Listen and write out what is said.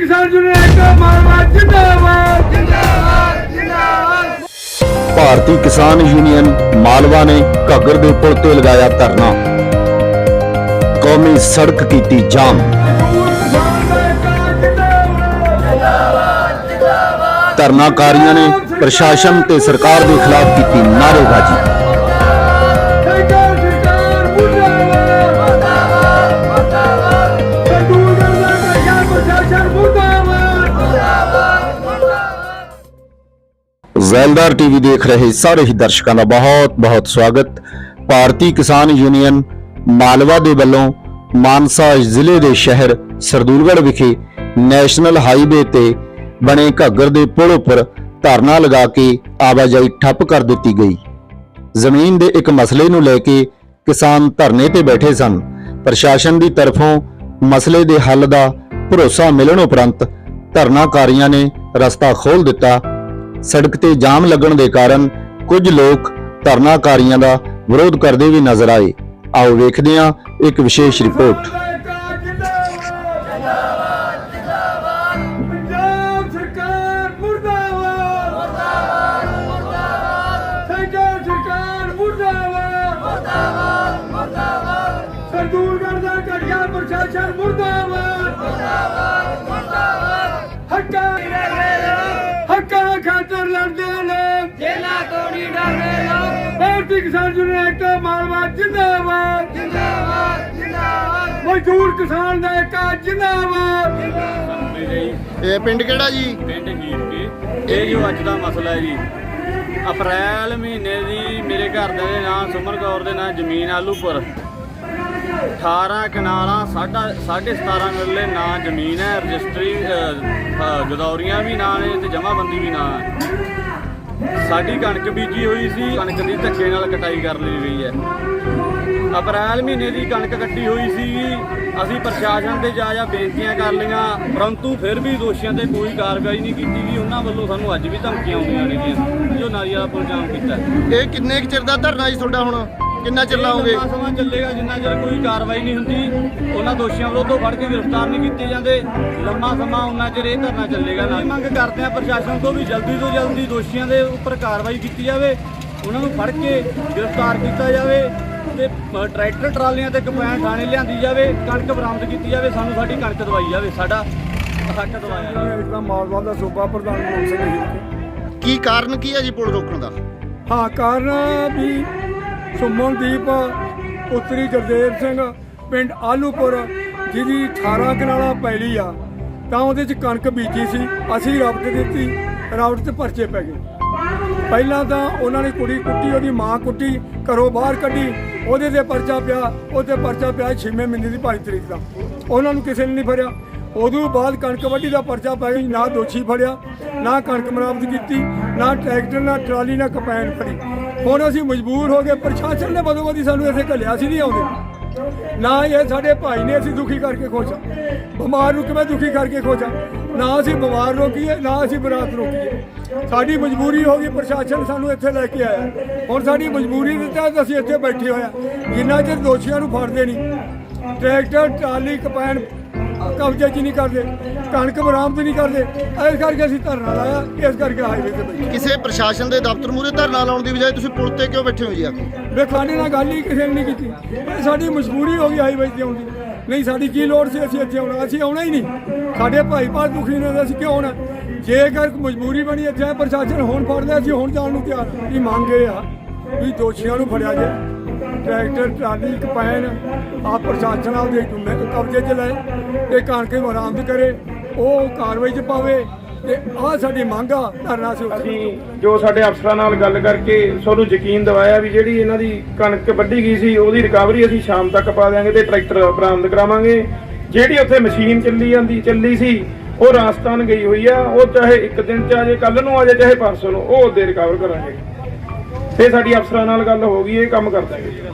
ਕਿਸਾਨ ਯੂਨੀਅਨ ਮਾਰਵਾ ਜਿੰਦਾਬਾਦ ਜਿੰਦਾਬਾਦ ਜਿੰਦਾਬਾਦ। ਭਾਰਤੀ ਕਿਸਾਨ ਯੂਨੀਅਨ ਮਾਲਵਾ ਨੇ ਘੱਗਰ ਦੇ ਪੁਲ ਤੇ ਲਗਾਇਆ ਧਰਨਾ। ਕੌਮੀ ਸੜਕ ਕੀਤੀ ਜਾਮ। ਧਰਨਾਕਾਰੀਆਂ ਨੇ ਪ੍ਰਸ਼ਾਸਨ ਤੇ ਸਰਕਾਰ ਦੇ ਖਿਲਾਫ ਕੀਤੀ ਨਾਅਰੇਬਾਜ਼ੀ। ਜ਼ੈਲਦਾਰ ਟੀਵੀ ਦੇਖ ਰਹੇ ਸਾਰੇ ਹੀ ਦਰਸ਼ਕਾਂ ਦਾ ਬਹੁਤ-ਬਹੁਤ ਸਵਾਗਤ। ਭਾਰਤੀ ਕਿਸਾਨ ਯੂਨੀਅਨ ਮਾਲਵਾ ਦੇ ਵੱਲੋਂ ਮਾਨਸਾ ਜ਼ਿਲ੍ਹੇ ਦੇ ਸ਼ਹਿਰ ਸਰਦੂਲਗੜ੍ਹ ਵਿਖੇ ਨੈਸ਼ਨਲ ਹਾਈਵੇ ਤੇ ਬਣੇ ਘੱਗਰ ਦੇ ਪੁਲ ਉੱਪਰ ਧਰਨਾ ਲਗਾ ਕੇ ਆਵਾਜਾਈ ਠੱਪ ਕਰ ਦਿੱਤੀ ਗਈ। ਜ਼ਮੀਨ ਦੇ ਇੱਕ ਮਸਲੇ ਨੂੰ ਲੈ ਕੇ ਕਿਸਾਨ ਧਰਨੇ ਤੇ ਬੈਠੇ ਸਨ। ਪ੍ਰਸ਼ਾਸਨ ਦੀ ਤਰਫੋਂ ਮਸਲੇ ਦੇ ਹੱਲ ਦਾ ਭਰੋਸਾ ਮਿਲਣ ਉਪਰੰਤ ਧਰਨਾਕਾਰੀਆਂ ਨੇ ਰਸਤਾ ਖੋਲ੍ਹ ਦਿੱਤਾ ਸੜਕ ਤੇ ਜਾਮ ਲੱਗਣ ਦੇ ਕਾਰਨ ਕੁਝ ਲੋਕ ਧਰਨਾਕਾਰੀਆਂ ਦਾ ਵਿਰੋਧ ਕਰਦੇ ਵੀ ਨਜ਼ਰ ਆਏ ਆਓ ਵੇਖਦੇ ਹਾਂ ਇੱਕ ਵਿਸ਼ੇਸ਼ ਰਿਪੋਰਟ ਮੁਰਦਾਬਾਦ ਮੁਰਦਾਬਾਦ ਸਰਦੂਲਗੜ੍ਹ ਦਾ ਘਟਿਆ ਪ੍ਰਸ਼ਾਸਨ ਮੁਰਦਾਬਾਦ ਖਾਤਰ ਲੜਦੇ ਲੋਕ ਜੇਲਾ ਤੋੜੀ ਡਰਦੇ ਲੋਕ। ਭਾਰਤੀ ਕਿਸਾਨ ਯੂਨੀਅਨ ਏਕਤਾ ਮਾਲਵਾ ਜਿੰਦਾਬਾਦ। ਜਿੰਦਾਬਾਦ ਜਿੰਦਾਬਾਦ। ਮਜ਼ਦੂਰ ਕਿਸਾਨ ਦਾ ਏਕਾ ਜਿੰਦਾਬਾਦ। ਇਹ ਪਿੰਡ ਕਿਹੜਾ ਜੀ? ਪਿੰਡ ਹੀਰ ਕੇ। ਇਹ ਜੋ ਅੱਜ ਦਾ ਮਸਲਾ ਹੈ ਜੀ ਅਪ੍ਰੈਲ ਮਹੀਨੇ ਦੀ ਮੇਰੇ ਘਰ ਦੇ ਨਾਂ ਸੁਮਨ ਕੌਰ ਦੇ ਨਾਂ ਜ਼ਮੀਨ ਆਲੂਪੁਰ। 18 ਕਨਾਲਾਂ ਸਾਡਾ 17.5 ਮਿਲਲੇ ਨਾਂ ਜ਼ਮੀਨ ਹੈ ਰਜਿਸਟਰੀ ਅ, ਗਦੌਰੀਆਂ ਵੀ ਨਾਂ ਨੇ ਤੇ ਜਮਾਬੰਦੀ ਵੀ ਨਾਂ ਹੈ। ਸਾਡੀ ਕਣਕ ਬੀਜੀ ਹੋਈ ਸੀ ਕਣਕ ਦੀ ਧੱਕੇ ਨਾਲ ਕਟਾਈ ਕਰ ਲਈ ਗਈ ਹੈ। ਅਪ੍ਰੈਲ ਮਹੀਨੇ ਦੀ ਕਣਕ ਕੱਟੀ ਹੋਈ ਸੀ ਅਸੀਂ ਪ੍ਰਸ਼ਾਸਨ ਤੇ ਜਾ ਜਾ ਬੇਨਤੀਆਂ ਕਰ ਲਈਆਂ ਪਰੰਤੂ ਫਿਰ ਵੀ ਦੋਸ਼ੀਆਂ ਤੇ ਕੋਈ ਕਾਰਵਾਈ ਨਹੀਂ ਕੀਤੀ ਗਈ। ਉਹਨਾਂ ਵੱਲੋਂ ਸਾਨੂੰ ਅੱਜ ਵੀ ਧਮਕੀਆਂ ਆਉਂਦੀਆਂ ਨੇਗੀਆਂ ਜੋ ਨਾਰੀਆ ਪੁਲ ਜਾਮ ਕੀਤਾ। ਇਹ ਕਿੰਨੇ ਕੁ ਚਿਰ ਦਾ ਧਰਨਾ ਜੀ ਤੁਹਾਡਾ ਹੁਣ? ਕਿੰਨਾ ਚਿਰ ਲਾਓਗੇ? ਲੰਮਾ ਸਮਾਂ ਚੱਲੇਗਾ ਜਿੰਨਾ ਚਿਰ ਕੋਈ ਕਾਰਵਾਈ ਨਹੀਂ ਹੁੰਦੀ ਉਹਨਾਂ ਦੋਸ਼ੀਆਂ ਵਿਰੁੱਧ ਫੜ ਕੇ ਗ੍ਰਿਫਤਾਰ ਨਹੀਂ ਕੀਤੇ ਜਾਂਦੇ। ਲੰਮਾ ਸਮਾਂ ਉਹਨਾਂ ਚਿਰ ਇਹ ਧਰਨਾ ਚੱਲੇਗਾ। ਨਾ ਮੰਗ ਕਰਦੇ ਆ ਪ੍ਰਸ਼ਾਸਨ ਤੋਂ ਵੀ ਜਲਦੀ ਤੋਂ ਜਲਦੀ ਦੋਸ਼ੀਆਂ ਦੇ ਉੱਪਰ ਕਾਰਵਾਈ ਕੀਤੀ ਜਾਵੇ ਉਹਨਾਂ ਨੂੰ ਫੜ ਕੇ ਗ੍ਰਿਫਤਾਰ ਕੀਤਾ ਜਾਵੇ ਤੇ ਟਰੈਕਟਰ ਟਰਾਲੀਆਂ ਤੇ ਕੰਪੈਨ ਥਾਣੇ ਲਿਆਂਦੀ ਜਾਵੇ ਕਣਕ ਬਰਾਮਦ ਕੀਤੀ ਜਾਵੇ ਸਾਨੂੰ ਸਾਡੀ ਕਣਕ ਦਵਾਈ ਜਾਵੇ ਸਾਡਾ ਹੱਕ ਦਵਾਇਆ ਜਾਵੇ। ਇਸਦਾ ਮਾਲਵਾ ਦਾ ਸੂਬਾ ਪ੍ਰਧਾਨ ਗੋਲ ਸਿੰਘ ਜੀ। ਕੀ ਕਾਰਨ ਕੀ ਹੈ ਜੀ ਪੁਲ ਰੋਕਣ ਦਾ? ਹਾਂ ਕਾਰਨ ਵੀ ਸੁਮਨਦੀਪ, ਪੁੱਤਰੀ ਗੁਰਦੇਵ ਸਿੰਘ, ਪਿੰਡ ਆਲੂਪੁਰ, ਜਿਹਦੀ 18 ਕਨਾਲਾ ਪੈਲੀ ਆ, ਤਾਂ ਉਹਦੇ ਚ ਕਣਕ ਬੀਜੀ ਸੀ। ਅਸੀਂ ਰਾਬਟ ਦਿੱਤੀ ਰਬਟ ਤੇ ਪਰਚੇ ਪੈ ਗਏ। ਪਹਿਲਾਂ ਤਾਂ ਉਹਨਾਂ ਨੇ ਕੁੜੀ ਕੁੱਟੀ, ਉਹਦੀ ਮਾਂ ਕੁੱਟੀ, ਘਰੋਂ ਬਾਹਰ ਕੱਢੀ। ਉਹਦੇ ਤੇ ਪਰਚਾ ਪਿਆ, ਉਹਦੇ ਪਰਚਾ ਪਿਆ 6ਵੇਂ ਮਹੀਨੇ ਦੀ 22 ਤਰੀਕ ਦਾ। ਉਹਨਾਂ ਨੂੰ ਕਿਸੇ ਨੇ ਨਹੀਂ ਫੜਿਆ। ਉਦੋਂ ਬਾਅਦ ਕਣਕ ਵੱਢੀ ਦਾ ਪਰਚਾ ਪੈ ਗਿਆ, ਨਾ ਦੋਸ਼ੀ ਫੜਿਆ, ਨਾ ਕਣਕ ਮਰਾਮਦ ਕੀਤੀ, ਨਾ ਟਰੈਕਟਰ, ਨਾ ਟਰਾਲੀ, ਨਾ ਕਪੈਨ ਫੜੀ। ਹੁਣ ਅਸੀਂ ਮਜਬੂਰ ਹੋ ਗਏ, ਪ੍ਰਸ਼ਾਸਨ ਨੇ ਬਦੋ ਬਦੀ ਸਾਨੂੰ ਇੱਥੇ ਘੱਲਿਆ ਸੀ, ਨਹੀਂ ਆਉਂਦੇ। ਨਾ ਇਹ ਸਾਡੇ ਭਾਈ ਨੇ ਅਸੀਂ ਦੁਖੀ ਕਰਕੇ ਖੋਜਾ ਬਿਮਾਰ ਨੂੰ ਕਿਵੇਂ ਦੁਖੀ ਕਰਕੇ ਖੋਜਾ ਨਾ ਅਸੀਂ ਬਿਮਾਰ ਰੋਕੀਏ, ਨਾ ਅਸੀਂ ਬਰਾਤ ਰੋਕੀਏ। ਸਾਡੀ ਮਜਬੂਰੀ ਹੋ ਗਈ, ਪ੍ਰਸ਼ਾਸਨ ਸਾਨੂੰ ਇੱਥੇ ਲੈ ਕੇ ਆਇਆ। ਹੁਣ ਸਾਡੀ ਮਜਬੂਰੀ ਦੇ ਤਹਿਤ ਅਸੀਂ ਇੱਥੇ ਬੈਠੇ ਹੋਇਆ ਜਿੰਨਾ ਚਿਰ ਦੋਸ਼ੀਆਂ ਨੂੰ ਫੜਦੇ ਨਹੀਂ, ਟਰੈਕਟਰ, ਟਰਾਲੀ ਕਪੈਨ ਕਬਜ਼ੇ 'ਚ ਨਹੀਂ ਕਰਦੇ ਕਣਕ ਬਰਾਮਦ ਨਹੀਂ ਕਰਦੇ। ਇਸ ਕਰਕੇ ਅਸੀਂ ਧਰਨਾ ਲਾਇਆ ਇਸ ਕਰਕੇ ਹਾਈਵੇ ਤੇ ਬੈਠੇ। ਕਿਸੇ ਪ੍ਰਸ਼ਾਸਨ ਦੇ ਦਫ਼ਤਰ ਮੂਹਰੇ ਧਰਨਾ ਲਾਉਣ ਦੀ ਬਜਾਏ ਤੁਸੀਂ ਪੁਲ ਤੇ ਕਿਉਂ ਬੈਠੇ ਹੋ ਜੀ ਆ ਕੇ ਬੇਖਾਨੇ ਨਾਲ ਗੱਲ ਹੀ ਕਿਸੇ ਨੇ ਨਹੀਂ ਕੀਤੀ। ਇਹ ਸਾਡੀ ਮਜਬੂਰੀ ਹੋ ਗਈ ਹਾਈਵੇ ਤੇ ਆਉਣ ਦੀ। ਨਹੀਂ ਸਾਡੀ ਕੀ ਲੋੜ ਸੀ ਅਸੀਂ ਇੱਥੇ ਆਉਣਾ? ਅਸੀਂ ਆਉਣਾ ਹੀ ਨਹੀਂ। ਸਾਡੇ ਭਾਈ ਭਾਈ ਦੁਖੀ ਨੇ ਅਸੀਂ ਕਿਉਂ ਆਉਣਾ? ਜੇਕਰ ਮਜਬੂਰੀ ਬਣੀ ਇੱਥੇ ਪ੍ਰਸ਼ਾਸਨ ਹੁਣ ਫੜਦਾ ਅਸੀਂ ਹੁਣ ਜਾਣ ਨੂੰ ਤਿਆਰ। ਇਹ ਮੰਗ ਆ ਵੀ ਦੋਸ਼ੀਆਂ ਨੂੰ ਫੜਿਆ ਜਾਏ। ਟਰੈਕਟਰ, ਟਰਾਲੀ ਕਪੈਨ ਆ ਪ੍ਰਸ਼ਾਸਨ ਆਪਦੇ ਜੁਮੇ ਕਬਜ਼ੇ 'ਚ ਲੈ ਤੇ ਕਣਕ ਬਰਾਮਦ ਕਰੇ, ਉਹ ਕਾਰਵਾਈ 'ਚ ਪਾਵੇ ਤੇ ਆਹ ਸਾਡੀ ਮੰਗ ਆ, ਧਰਨਾ ਸੀ ਅਸੀਂ ਜੋ ਸਾਡੇ ਅਫਸਰਾਂ ਨਾਲ ਗੱਲ ਕਰਕੇ ਤੁਹਾਨੂੰ ਯਕੀਨ ਦਿਵਾਇਆ ਵੀ ਜਿਹੜੀ ਇਹਨਾਂ ਦੀ ਕਣਕ ਵੱਢੀ ਗਈ ਸੀ, ਉਹਦੀ ਰਿਕਵਰੀ ਅਸੀਂ ਸ਼ਾਮ ਤੱਕ ਪਾ ਦਿਆਂਗੇ ਤੇ ਟਰੈਕਟਰ ਬਰਾਮਦ ਕਰਾਵਾਂਗੇ। ਜਿਹੜੀ ਉੱਥੇ ਮਸ਼ੀਨ ਚੱਲੀ ਜਾਂਦੀ, ਚੱਲੀ ਸੀ, ਉਹ ਰਾਜਸਥਾਨ ਗਈ ਹੋਈ ਆ, ਉਹ ਚਾਹੇ ਇੱਕ ਦਿਨ ਚ ਆ ਜਾਏ ਕੱਲ ਨੂੰ ਆ ਜਾਏ, ਚਾਹੇ ਪਰਸੋਂ ਨੂੰ, ਉਹ ਉਹਦੇ ਰਿਕਵਰ ਕਰਾਂਗੇ। ਤੇ ਸਾਡੀ ਅਫਸਰਾਂ ਨਾਲ ਗੱਲ ਹੋ ਗਈ, ਇਹ ਕੰਮ ਕਰ ਦਾਂਗੇ